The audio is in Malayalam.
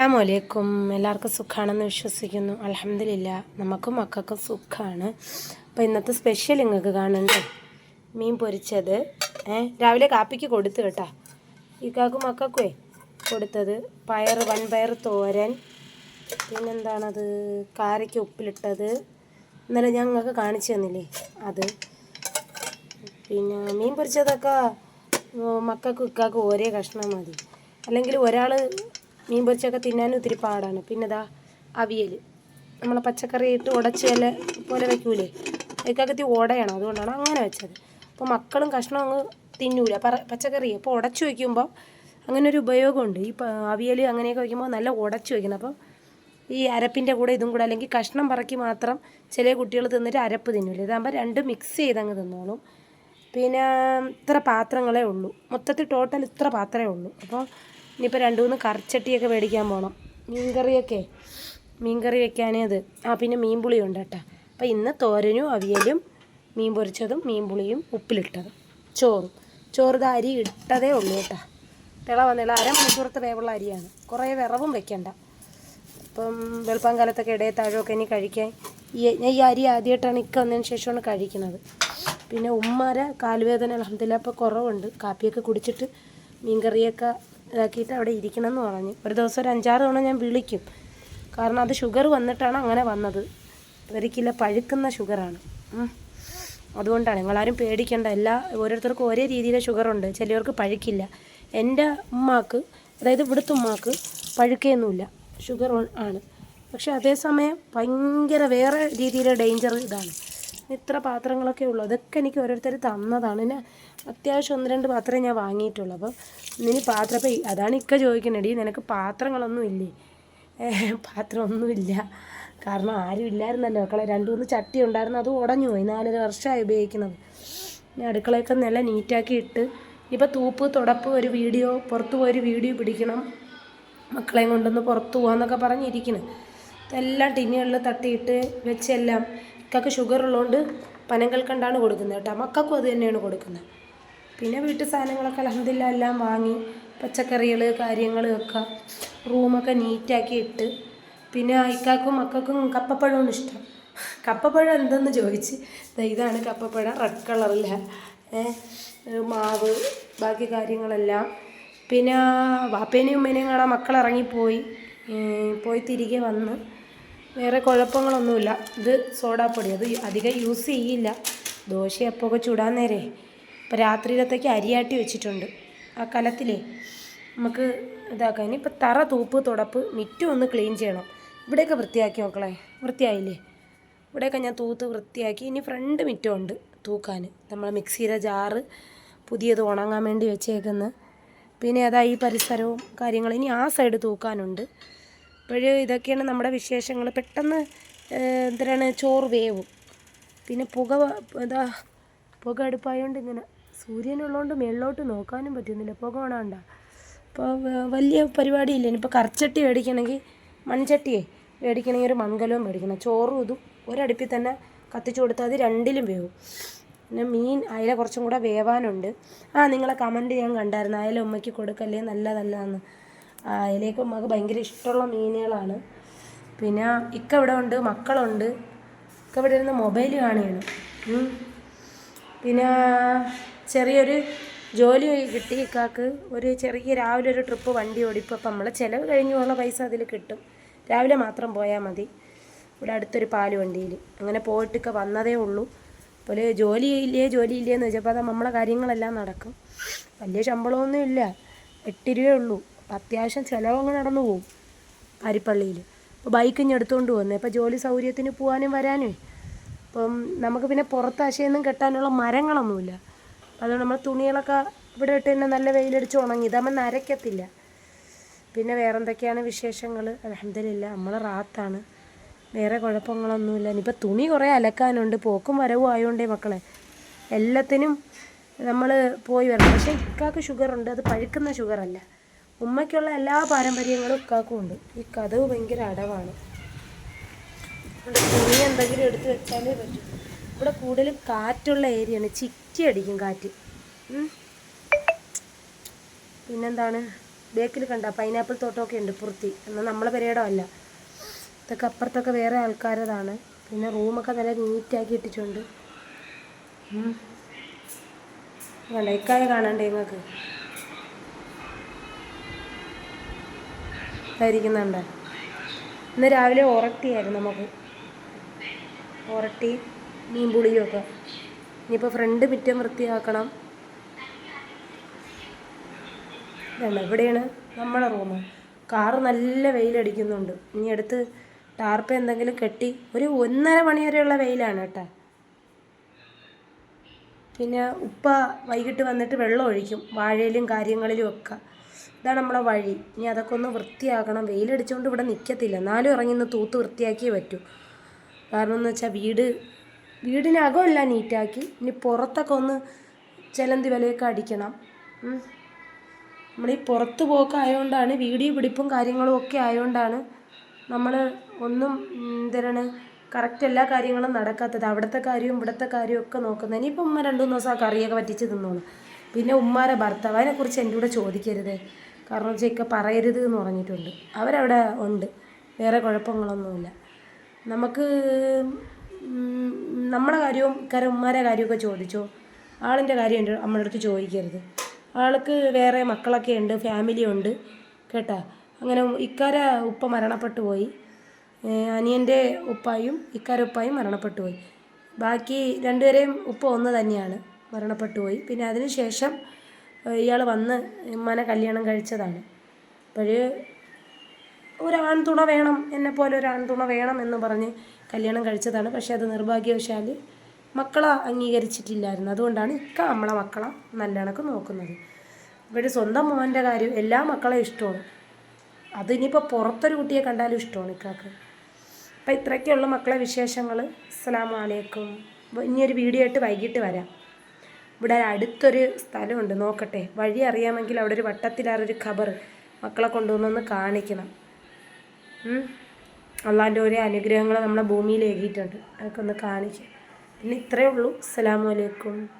അസ്സാമലൈക്കും എല്ലാവർക്കും സുഖമാണെന്ന് വിശ്വസിക്കുന്നു. അലഹമില്ല നമുക്കും മക്കൾക്കും സുഖമാണ് അപ്പോൾ ഇന്നത്തെ സ്പെഷ്യൽ നിങ്ങൾക്ക് കാണണ്ടേ മീൻ പൊരിച്ചത്. ഏ രാവിലെ കാപ്പിക്ക് കൊടുത്തു കേട്ടാ. ഇക്കാക്കും മക്കൾക്കുവേ കൊടുത്തത്. പയർ വൻ പയർ തോരൻ. പിന്നെന്താണത്? കാരയ്ക്ക് ഉപ്പിലിട്ടത്. ഇന്നലെ ഞങ്ങൾക്ക് കാണിച്ചു തന്നില്ലേ അത്. പിന്നെ മീൻ പൊരിച്ചതൊക്കെ മക്കൾക്കും ഇക്കാക്കും ഒരേ കഷ്ണം മതി. അല്ലെങ്കിൽ ഒരാൾ മീൻ പൊരിച്ചൊക്കെ തിന്നാനും ഒത്തിരി പാടാണ്. പിന്നെ ദാ അവിയൽ നമ്മൾ പച്ചക്കറി ഇട്ട് ഉടച്ച് ഇല പോലെ വെക്കൂലേ? അതിക്കകത്തി ഉടയണം അതുകൊണ്ടാണ് അങ്ങനെ വെച്ചത്. അപ്പോൾ മക്കളും കഷ്ണം അങ്ങ് തിന്നൂല. പച്ചക്കറി അപ്പോൾ ഉടച്ചു വയ്ക്കുമ്പോൾ അങ്ങനെ ഒരു ഉപയോഗമുണ്ട്. ഈ അവിയൽ അങ്ങനെയൊക്കെ വയ്ക്കുമ്പോൾ നല്ല ഉടച്ചു വയ്ക്കണം അപ്പോൾ ഈ അരപ്പിന്റെ കൂടെ ഇതും കൂടെ അല്ലെങ്കിൽ കഷ്ണം പറക്കി മാത്രം ചില കുട്ടികൾ തിന്നിട്ട് അരപ്പ് തിന്നൂല. ഇതാകുമ്പോൾ രണ്ട് മിക്സ് ചെയ്തങ്ങ് തിന്നോളും. പിന്നെ ഇത്ര പാത്രങ്ങളേ ഉള്ളൂ. മൊത്തത്തിൽ ടോട്ടൽ ഇത്ര പാത്രമേ ഉള്ളൂ. അപ്പോൾ ഇനിയിപ്പോൾ രണ്ട് മൂന്ന് കറിച്ചട്ടിയൊക്കെ മേടിക്കാൻ പോകണം മീൻകറിയൊക്കെ. മീൻകറി വെക്കാനേ അത്. ആ പിന്നെ മീൻ പുളി ഉണ്ട് കേട്ടോ. അപ്പോൾ ഇന്ന് തോരനും അവിയലും മീൻ പൊരിച്ചതും മീൻ പുളിയും ഉപ്പിലിട്ടതും. ചോറും. ചോറ് അരി ഇട്ടതേ ഉള്ളൂ കേട്ടോ. തിള വന്നില്ല. അരമണിക്കൂറത്തെ വേവുള്ള അരിയാണ്. കുറേ വിറവും വെക്കണ്ട. അപ്പം വെളുപ്പം കാലത്തൊക്കെ ഇടയിൽ താഴൊക്കെ ഇനി കഴിക്കാൻ. ഈ ഞാൻ ഈ അരി ആദ്യമായിട്ടാണ് ഇക്ക വന്നതിന് ശേഷമാണ് കഴിക്കുന്നത്. പിന്നെ ഉമ്മാരെ കാലുവേദന അലഹമില്ല അപ്പോൾ കുറവുണ്ട്. കാപ്പിയൊക്കെ കുടിച്ചിട്ട് മീൻകറിയൊക്കെ ഇതാക്കിയിട്ട് അവിടെ ഇരിക്കണം എന്ന് പറഞ്ഞു. ഒരു ദിവസം ഒരു അഞ്ചാറ് തവണ ഞാൻ വിളിക്കും. കാരണം അത് ഷുഗർ വന്നിട്ടാണ് അങ്ങനെ വന്നത്. ഇവർക്കില്ല പഴുക്കുന്ന ഷുഗറാണ്. അതുകൊണ്ടാണ് നിങ്ങളാരും പേടിക്കേണ്ട. എല്ലാ ഓരോരുത്തർക്കും ഒരേ രീതിയിലെ ഷുഗറുണ്ട് ചിലവർക്ക് പഴുക്കില്ല. എന്റെ ഉമ്മാക്ക് അതായത് ഇവിടുത്തെ ഉമ്മാക്ക് പഴുക്കേന്നുമില്ല. ഷുഗർ ആണ്. പക്ഷേ അതേസമയം ഭയങ്കര വേറെ രീതിയിലെ ഡേഞ്ചർ ഇതാണ്. ഇത്ര പാത്രങ്ങളൊക്കെ ഉള്ളൂ. അതൊക്കെ എനിക്ക് ഓരോരുത്തർ തന്നതാണ്. പിന്നെ അത്യാവശ്യം ഒന്ന് രണ്ട് പാത്രമേ ഞാൻ വാങ്ങിയിട്ടുള്ളൂ. അപ്പം ഇനി പാത്രം അപ്പം അതാണ് ഇക്ക ചോദിക്കണടി നിനക്ക് പാത്രങ്ങളൊന്നും ഇല്ലേ? പാത്രമൊന്നുമില്ല. കാരണം ആരും ഇല്ലായിരുന്നല്ലോ. മക്കളെ രണ്ട് മൂന്ന് ചട്ടി ഉണ്ടായിരുന്നു. അത് ഉടഞ്ഞു പോയി. നാലര വർഷമായി ഉപയോഗിക്കുന്നത്. ഞാൻ അടുക്കളയൊക്കെ നല്ല നീറ്റാക്കി ഇട്ട് ഇപ്പോൾ തൂപ്പ് തുടപ്പ് ഒരു വീഡിയോ പുറത്ത് പോയി ഒരു വീഡിയോ പിടിക്കണം. മക്കളെയും കൊണ്ടൊന്ന് പുറത്ത് പോകാമെന്നൊക്കെ പറഞ്ഞിരിക്കുന്നത് എല്ലാം ടിന്നുകളിൽ തട്ടിയിട്ട് വെച്ചെല്ലാം ഇക്കൊക്കെ ഷുഗർ ഉള്ളതുകൊണ്ട് പനങ്ങൾ കണ്ടാണ് കൊടുക്കുന്നത് കേട്ടോ. മക്കൾക്കും അത് തന്നെയാണ് കൊടുക്കുന്നത്. പിന്നെ വീട്ടു സാധനങ്ങളൊക്കെ അലഹമില്ല എല്ലാം വാങ്ങി പച്ചക്കറികൾ കാര്യങ്ങൾ ഒക്കെ റൂമൊക്കെ നീറ്റാക്കി ഇട്ട് പിന്നെ ഇക്കാക്കും മക്കൾക്കും കപ്പപ്പഴമാണ് ഇഷ്ടം. കപ്പപ്പഴം എന്തെന്ന് ചോദിച്ച്? ഇതാണ് കപ്പപ്പഴം റെഡ് കളറില്ല മാവ് ബാക്കി കാര്യങ്ങളെല്ലാം. പിന്നെ വാപ്പേനെയും ഉമ്മേനെയും കാണാൻ മക്കൾ ഇറങ്ങിപ്പോയി. പോയി തിരികെ വന്ന് വേറെ കുഴപ്പങ്ങളൊന്നുമില്ല. ഇത് സോഡാപ്പൊടി അത് അധികം യൂസ് ചെയ്യില്ല. ദോശയപ്പമൊക്കെ ചൂടാൻ നേരെ. ഇപ്പോൾ രാത്രിയിലത്തേക്ക് അരിയാട്ടി വെച്ചിട്ടുണ്ട്. ആ കലത്തിലേ നമുക്ക് ഇതാക്കാം. ഇനിയിപ്പോൾ തറ തൂപ്പ് തുടപ്പ് മിറ്റും ഒന്ന് ക്ലീൻ ചെയ്യണം. ഇവിടെയൊക്കെ വൃത്തിയാക്കി നോക്കളെ വൃത്തിയായില്ലേ? ഇവിടെയൊക്കെ ഞാൻ തൂത്ത് വൃത്തിയാക്കി. ഇനി ഫ്രണ്ട് മിറ്റമുണ്ട് തൂക്കാൻ. നമ്മൾ മിക്സിയുടെ ജാറ് പുതിയത് ഉണങ്ങാൻ വേണ്ടി വെച്ചേക്കുന്നത് പിന്നെ അതാ ഈ പരിസരവും കാര്യങ്ങളും. ഇനി ആ സൈഡ് തൂക്കാനുണ്ട്. അപ്പോഴ് ഇതൊക്കെയാണ് നമ്മുടെ വിശേഷങ്ങൾ പെട്ടെന്ന് എന്തിനാണ് ചോറ് വേവും. പിന്നെ പുക എന്താ പുക അടുപ്പായതുകൊണ്ട് ഇങ്ങനെ സൂര്യനുള്ളതുകൊണ്ട് മേളിലോട്ട് നോക്കാനും പറ്റുന്നില്ല. പുക വേണാണ്ട അപ്പോൾ വലിയ പരിപാടിയില്ല? ഇനിയിപ്പോൾ കറിച്ചട്ടി മേടിക്കണമെങ്കിൽ മൺചട്ടിയെ മേടിക്കണമെങ്കിൽ ഒരു മൺകലവും മേടിക്കണം. ചോറും ഇതും ഒരടുപ്പിൽ തന്നെ കത്തിച്ചു കൊടുത്താൽ അത് രണ്ടിലും വേവും. പിന്നെ മീൻ അയല കുറച്ചും കൂടെ വേവാനുണ്ട്. ആ നിങ്ങളെ കമന്റ് ഞാൻ കണ്ടായിരുന്നു. അയല ഉമ്മയ്ക്ക് കൊടുക്കല്ലേ? നല്ലതല്ലാന്ന്. ആ നമുക്ക് ഭയങ്കര ഇഷ്ടമുള്ള മീനുകളാണ്. പിന്നെ ഇക്ക ഇവിടെ ഉണ്ട് മക്കളുണ്ട്. ഇക്ക ഇവിടെ ഇരുന്ന് മൊബൈൽ കാണുകയാണ്. പിന്നെ ചെറിയൊരു ജോലി കിട്ടി ഇക്കാക്ക്. ഒരു ചെറിയ രാവിലെ ഒരു ട്രിപ്പ് വണ്ടി ഓടിപ്പോൾ അപ്പം നമ്മളെ ചിലവ് കഴിഞ്ഞു പോകുന്ന പൈസ അതിൽ കിട്ടും. രാവിലെ മാത്രം പോയാൽ മതി. ഇവിടെ അടുത്തൊരു പാൽ വണ്ടിയിൽ അങ്ങനെ പോയിട്ടൊക്കെ വന്നതേ ഉള്ളൂ. അപ്പോൾ ജോലി ഇല്ലേ എന്ന് വെച്ചപ്പോൾ അത് നമ്മളെ കാര്യങ്ങളെല്ലാം നടക്കും. വലിയ ശമ്പളമൊന്നും ഇല്ല. എട്ട് ഉള്ളൂ. അപ്പം അത്യാവശ്യം ചിലവങ്ങ് നടന്നു പോകും അരിപ്പള്ളിയിൽ അപ്പോൾ ബൈക്ക് ഇഞ്ഞ് എടുത്തുകൊണ്ട് പോകുന്നത് അപ്പോൾ ജോലി സൗകര്യത്തിന് പോകാനും വരാനും. അപ്പം നമുക്ക് പിന്നെ പുറത്ത് അശയൊന്നും കെട്ടാനുള്ള മരങ്ങളൊന്നുമില്ല. അതുകൊണ്ട് നമ്മൾ തുണികളൊക്കെ ഇവിടെ ഇട്ട് തന്നെ നല്ല വെയിലടിച്ച് ഉണങ്ങി. ഇതാകുമ്പോൾ നരയ്ക്കത്തില്ല. പിന്നെ വേറെ എന്തൊക്കെയാണ് വിശേഷങ്ങൾ അലഹമില്ല നമ്മൾ റാത്താണ്. വേറെ കുഴപ്പങ്ങളൊന്നുമില്ല. ഇനിയിപ്പോൾ തുണി കുറേ അലക്കാനുണ്ട്. പോക്കും വരവും ആയതുകൊണ്ടേ മക്കളെ. എല്ലാത്തിനും നമ്മൾ പോയി വരണം. പക്ഷേ ഇക്കാക്ക് ഷുഗറുണ്ട് അത് പഴുക്കുന്ന ഷുഗറല്ല ഉമ്മയ്ക്കുള്ള എല്ലാ പാരമ്പര്യങ്ങളും ഇക്കാക്കും ഉണ്ട്. ഈ കഥവ് ഭയങ്കര അടവാണ്. തുണി എന്തെങ്കിലും എടുത്ത് വെച്ചാലേ പറ്റും. ഇവിടെ കൂടുതലും കാറ്റുള്ള ഏരിയയാണ്. ചിറ്റി അടിക്കും കാറ്റ്. പിന്നെന്താണ്? ബേക്കിൽ കണ്ട? പൈനാപ്പിൾ തോട്ടമൊക്കെ ഉണ്ട് പുറത്തി. എന്നാൽ നമ്മളെ പെരേടമല്ല. ഇതൊക്കെ അപ്പുറത്തൊക്കെ വേറെ ആൾക്കാരതാണ്. പിന്നെ റൂമൊക്കെ നല്ല നീറ്റാക്കി ഇട്ടിട്ടുണ്ട്. വേണ്ട ഇക്കായ കാണണ്ടേ നിങ്ങൾക്ക് ഇതായിരിക്കുന്നുണ്ട് ഇന്ന് രാവിലെ ഉറട്ടിയായിരുന്നു നമുക്ക്. ഉറട്ടി മീൻ പുളിയൊക്കെ ഇനിയിപ്പോൾ ഫ്രണ്ട് മുറ്റം വൃത്തിയാക്കണം. ഇതാണ് എവിടെയാണ് നമ്മളെ റൂം. കാറ് നല്ല വെയിലടിക്കുന്നുണ്ട്. ഇനി അടുത്ത് ടാർപ്പ് എന്തെങ്കിലും കെട്ടി ഒരു ഒന്നര മണി വരെയുള്ള വെയിലാണ് കേട്ടോ. പിന്നെ ഉപ്പ വൈകിട്ട് വന്നിട്ട് വെള്ളം ഒഴിക്കും വാഴയിലും കാര്യങ്ങളിലും ഒക്കെ. ഇതാണ് നമ്മളെ വഴി. ഇനി അതൊക്കെ ഒന്ന് വൃത്തിയാക്കണം. വെയിലടിച്ചുകൊണ്ട് ഇവിടെ നിൽക്കത്തില്ല എന്നാലും ഇറങ്ങി ഒന്ന് തൂത്ത് വൃത്തിയാക്കിയേ പറ്റൂ. കാരണം എന്ന് വെച്ചാൽ വീട് വീടിനകമല്ല നീറ്റാക്കി. ഇനി പുറത്തൊക്കെ ഒന്ന് ചിലന്തി വിലയൊക്കെ അടിക്കണം. നമ്മൾ ഈ പുറത്ത് പോക്കായതുകൊണ്ടാണ് വീഡിയോ പിടിപ്പും കാര്യങ്ങളും ഒക്കെ ആയതുകൊണ്ടാണ് നമ്മൾ ഒന്നും എന്തിനാണ് കറക്റ്റ് എല്ലാ കാര്യങ്ങളും നടക്കാത്തത്. അവിടുത്തെ കാര്യവും ഇവിടുത്തെ കാര്യവും ഒക്കെ നോക്കുന്നത്. ഇനിയിപ്പം ഉമ്മ രണ്ടു മൂന്ന് ദിവസം ആ കറിയൊക്കെ പറ്റിച്ച് തിന്നോളൂ. പിന്നെ ഉമ്മാരെ ഭർത്താവ്. അതിനെക്കുറിച്ച് എന്റെ കൂടെ ചോദിക്കരുത്. കാരണം വെച്ചാൽ പറയരുത് എന്ന് പറഞ്ഞിട്ടുണ്ട്. അവരവിടെ ഉണ്ട്. വേറെ കുഴപ്പങ്ങളൊന്നുമില്ല. നമുക്ക് നമ്മുടെ കാര്യവും ഇക്കാരെ ഉമ്മാരെ കാര്യമൊക്കെ ചോദിച്ചോ? ആളിന്റെ കാര്യം എന്റെ നമ്മുടെ അടുത്ത് ചോദിക്കരുത്. ആൾക്ക് വേറെ മക്കളൊക്കെ ഉണ്ട് ഫാമിലി ഉണ്ട് കേട്ടാ? അങ്ങനെ ഇക്കാര ഉപ്പ മരണപ്പെട്ടു പോയി. അനിയന്റെ ഉപ്പായും ഇക്കാര ഉപ്പായും മരണപ്പെട്ടു പോയി. ബാക്കി രണ്ടുപേരെയും ഉപ്പ ഒന്ന് തന്നെയാണ് മരണപ്പെട്ടു പോയി. പിന്നെ അതിന് ശേഷം ഇയാൾ വന്ന് ഉമ്മാനെ കല്യാണം കഴിച്ചതാണ്. അപ്പോൾ ഒരാൺ തുണ വേണം എന്നെ പോലെ ഒരു ആൺ തുണ വേണം എന്ന് പറഞ്ഞ് കല്യാണം കഴിച്ചതാണ്. പക്ഷേ അത് നിർഭാഗ്യവശാൽ മക്കളെ അംഗീകരിച്ചിട്ടില്ലായിരുന്നു. അതുകൊണ്ടാണ് ഇക്ക നമ്മളെ മക്കളെ നല്ല കണക്ക് നോക്കുന്നത്. ഇവിടെ സ്വന്തം മോന്റെ കാര്യം എല്ലാ മക്കളെയും ഇഷ്ടമാണ്. അത് ഇനിയിപ്പോൾ പുറത്തൊരു കുട്ടിയെ കണ്ടാലും ഇഷ്ടമാണ് ഇക്കാക്ക്. അപ്പം ഇത്രയൊക്കെയുള്ള മക്കളെ വിശേഷങ്ങൾ അസ്സലാമു അലൈക്കും. ഇനിയൊരു വീഡിയോ ആയിട്ട് വൈകിട്ട് വരാം. ഇവിടെ അടുത്തൊരു സ്ഥലമുണ്ട് നോക്കട്ടെ. വഴി അറിയാമെങ്കിൽ അവിടെ ഒരു വട്ടത്തിലാറൊരു ഖബർ മക്കളെ കൊണ്ടുവന്നൊന്ന് കാണിക്കണം. അള്ളാന്റെ ഓരോ അനുഗ്രഹങ്ങൾ നമ്മളെ ഭൂമിയിൽ ഏകിയിട്ടുണ്ട്. അതൊക്കെ ഒന്ന് കാണിക്കാം പിന്നെ ഇത്രയേ ഉള്ളൂ. അസ്സലാമു അലൈക്കും.